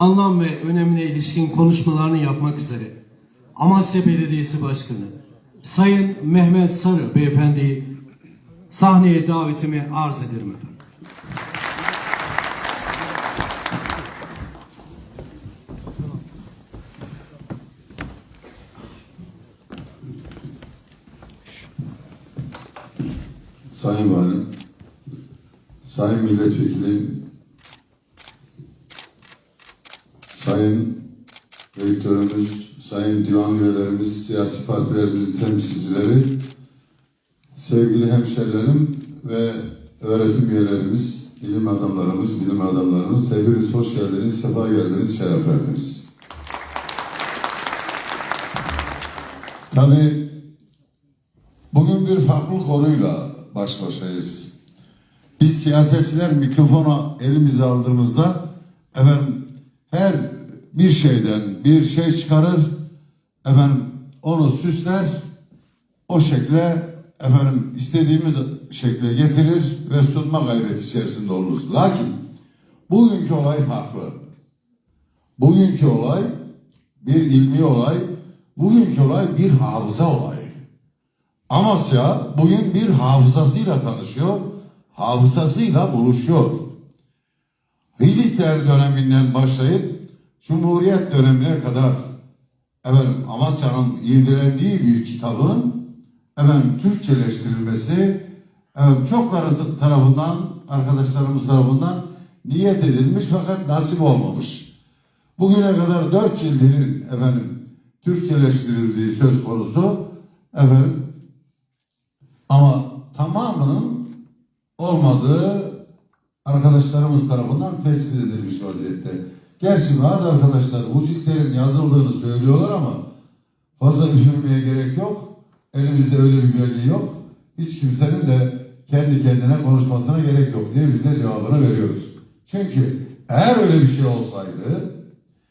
anlam ve önemine ilişkin konuşmalarını yapmak üzere Amasya Belediyesi Başkanı Sayın Mehmet Sarı Beyefendi'yi sahneye davetimi arz ederim efendim. Sayın Valim, Sayın Milletvekilim, Sayın Rektörümüz, Sayın Divan Üyelerimiz, siyasi partilerimizin temsilcileri, sevgili hemşerilerim ve öğretim üyelerimiz, ilim adamlarımız, bilim adamlarımız, hepiniz hoş geldiniz, sefa geldiniz, şeref verdiniz. Tabii Bugün bir farklı konuyla baş başayız. Biz siyasetçiler mikrofona elimize aldığımızda efendim her bir şeyden bir şey çıkarır efendim onu süsler o şekle efendim istediğimiz şekle getirir ve sunma gayreti içerisinde oluruz. Lakin bugünkü olay farklı. Bugünkü olay bir ilmi olay, bugünkü olay bir hafıza olayı. Amasya bugün bir hafızasıyla tanışıyor, hafızasıyla buluşuyor. Hitler döneminden başlayıp Cumhuriyet dönemine kadar efendim Amasya'nın irdelendiği bir kitabın efendim Türkçeleştirilmesi efendim, çokları tarafından arkadaşlarımız tarafından niyet edilmiş fakat nasip olmamış. Bugüne kadar dört cildinin efendim Türkçeleştirildiği söz konusu efendim ama tamamının olmadığı arkadaşlarımız tarafından tespit edilmiş vaziyette. Gerçi bazı arkadaşlar bu ciltlerin yazıldığını söylüyorlar ama fazla üzülmeye gerek yok. Elimizde öyle bir belge yok. Hiç kimsenin de kendi kendine konuşmasına gerek yok diye biz de cevabını veriyoruz. Çünkü eğer öyle bir şey olsaydı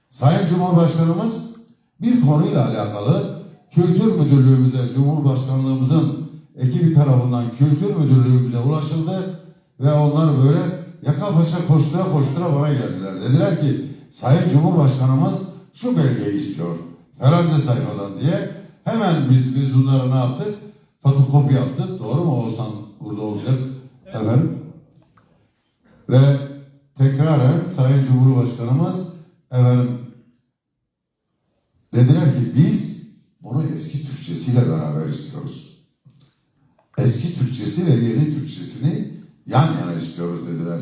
Sayın Cumhurbaşkanımız bir konuyla alakalı Kültür Müdürlüğümüze, Cumhurbaşkanlığımızın ekibi tarafından Kültür Müdürlüğümüze ulaşıldı ve onlar böyle yaka paça koştura koştura bana geldiler. Dediler ki Sayın Cumhurbaşkanımız şu belgeyi istiyor falanca sayfadan diye hemen biz biz bunları ne yaptık? Fotokopi yaptık. Doğru mu Oğuzhan burada olacak? Efendim? Ve tekraren Sayın Cumhurbaşkanımız efendim dediler ki biz bunu eski Türkçesiyle beraber istiyoruz. Eski Türkçesi ve yeni Türkçesini yan yana istiyoruz dediler.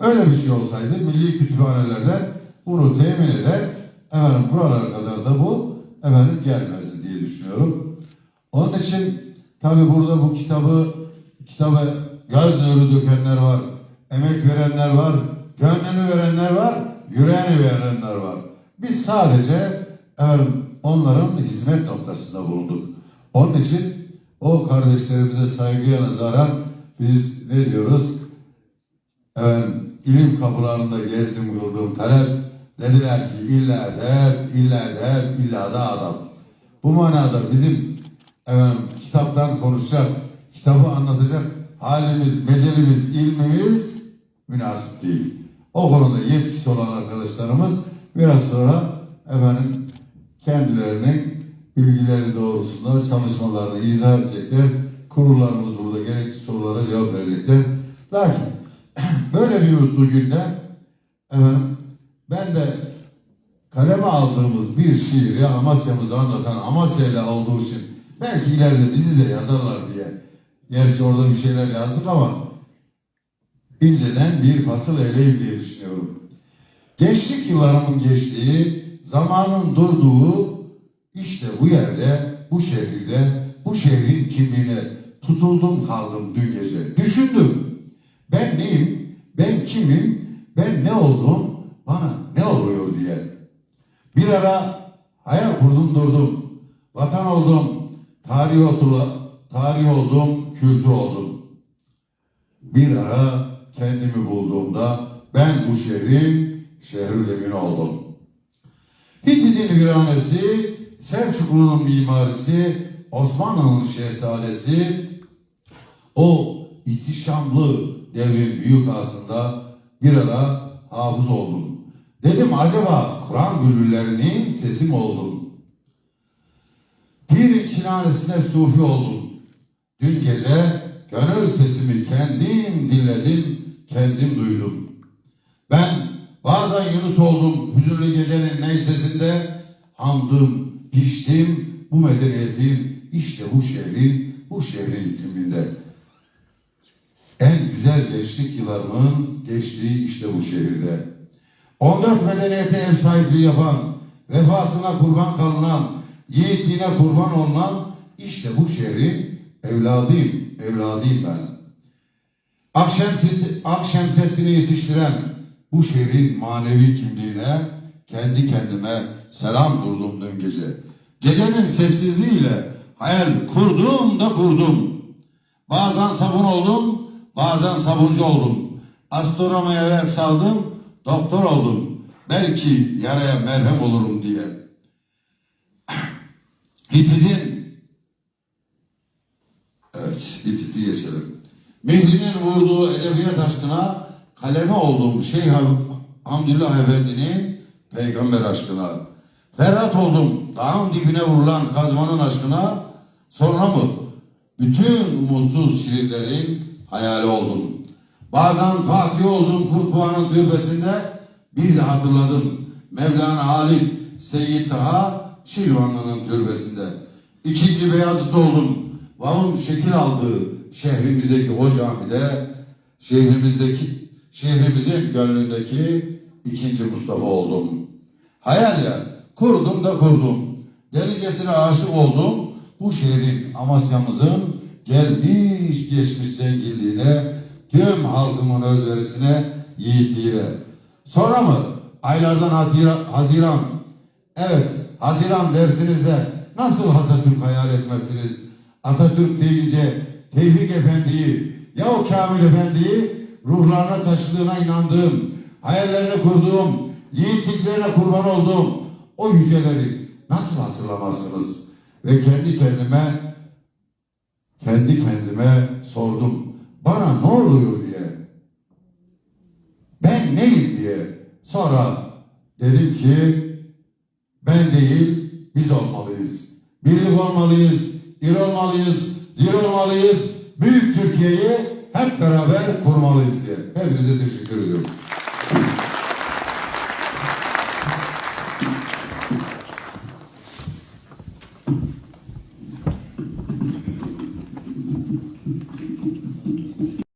Öyle bir şey olsaydı milli kütüphanelerden bunu temin eder, efendim buralara kadar da bu efendim gelmezdi diye düşünüyorum. Onun için tabi burada bu kitabı kitaba göz nuru dökenler var, emek verenler var, gönlünü verenler var, yüreğini verenler var. Biz sadece efendim, onların hizmet noktasında bulunduk. Onun için o kardeşlerimize saygıya nazaran biz ne diyoruz? Efendim, ilim kapılarında gezdim kıldığım talep dediler ki illa edep, illa edep, illa da adam. Bu manada bizim efendim, kitaptan konuşacak, kitabı anlatacak halimiz, becerimiz, ilmimiz münasip değil. O konuda yetkisi olan arkadaşlarımız biraz sonra efendim kendilerinin bilgileri doğrusunda çalışmalarını izah edecekler. Kurullarımız burada gerekli sorulara cevap verecekler. Lakin böyle bir mutlu günde ben de kaleme aldığımız bir şiiri Amasya'mızı anlatan Amasya ile olduğu için belki ileride bizi de yazarlar diye. Gerçi orada bir şeyler yazdık ama inceden bir fasıl eyleyim diye düşünüyorum. Gençlik yıllarımın geçtiği, zamanın durduğu işte bu yerde, bu şehirde, bu şehrin kimliğine tutuldum kaldım dün gece. Düşündüm. Ben neyim? Ben kimim? Ben ne oldum? Bana ne oluyor diye. Bir ara hayal kurdum durdum. Vatan oldum. Tarih oldum. Tarih oldum. Kültür oldum. Bir ara kendimi bulduğumda ben bu şehrin şehir emin oldum. Hitit'in viranesi, Selçuklu'nun mimarisi, Osmanlı'nın şehzadesi, o ihtişamlı devrin büyük aslında bir ara hafız oldum. Dedim acaba Kur'an bülbüllerinin sesi mi oldum? Pirin şinanesine sufi oldum. Dün gece gönül sesimi kendim dinledim, kendim duydum. Ben bazen Yunus oldum hüzünlü gecenin neysesinde hamdım, piştim bu medeniyetin işte bu şehrin, bu şehrin ikliminde. En güzel gençlik yıllarımın geçtiği işte bu şehirde. 14 medeniyete ev sahipliği yapan, vefasına kurban kalınan, yiğitliğine kurban olunan işte bu şehrin evladıyım, evladıyım ben. Akşemseddin, Akşemseddin'i yetiştiren bu şehrin manevi kimliğine kendi kendime selam durdum dün gece. Gecenin sessizliğiyle hayal kurdum da kurdum. Bazen sabun oldum, bazen sabuncu oldum. Astronomiye yürek saldım, doktor oldum. Belki yaraya merhem olurum diye. Hitit'in Evet, Hitit'i geçelim. Mehdi'nin vurduğu edebiyat aşkına kaleme oldum Şeyh Ham- Hamdullah Efendi'nin peygamber aşkına. Ferhat oldum dağın dibine vurulan kazmanın aşkına. Sonra mı? Bütün umutsuz şirinlerin hayali oldum. Bazen Fatih oldum Kurkuğan'ın türbesinde bir de hatırladım. Mevlana Halit Seyyid Taha Şirvanlı'nın türbesinde. İkinci Beyazıt oldum. Van'ın şekil aldığı şehrimizdeki o camide şehrimizdeki şehrimizin gönlündeki ikinci Mustafa oldum. Hayal ya kurdum da kurdum. Delicesine aşık oldum. Bu şehrin Amasya'mızın gelmiş geçmiş zenginliğine tüm halkımın özverisine yiğitliğine. Sonra mı? Aylardan Haziran, Haziran. Evet, Haziran dersinizde nasıl Atatürk hayal etmezsiniz? Atatürk deyince Tevfik Efendi'yi ya o Kamil Efendi'yi ruhlarına taşıdığına inandığım, hayallerini kurduğum, yiğitliklerine kurban olduğum o yüceleri nasıl hatırlamazsınız? Ve kendi kendime kendi kendime sordum. Bana ne oluyor diye. Ben neyim diye. Sonra dedim ki ben değil biz olmalıyız. Birlik olmalıyız, iri olmalıyız, diri olmalıyız. Büyük Türkiye'yi hep beraber kurmalıyız diye. Hepinize teşekkür ediyorum.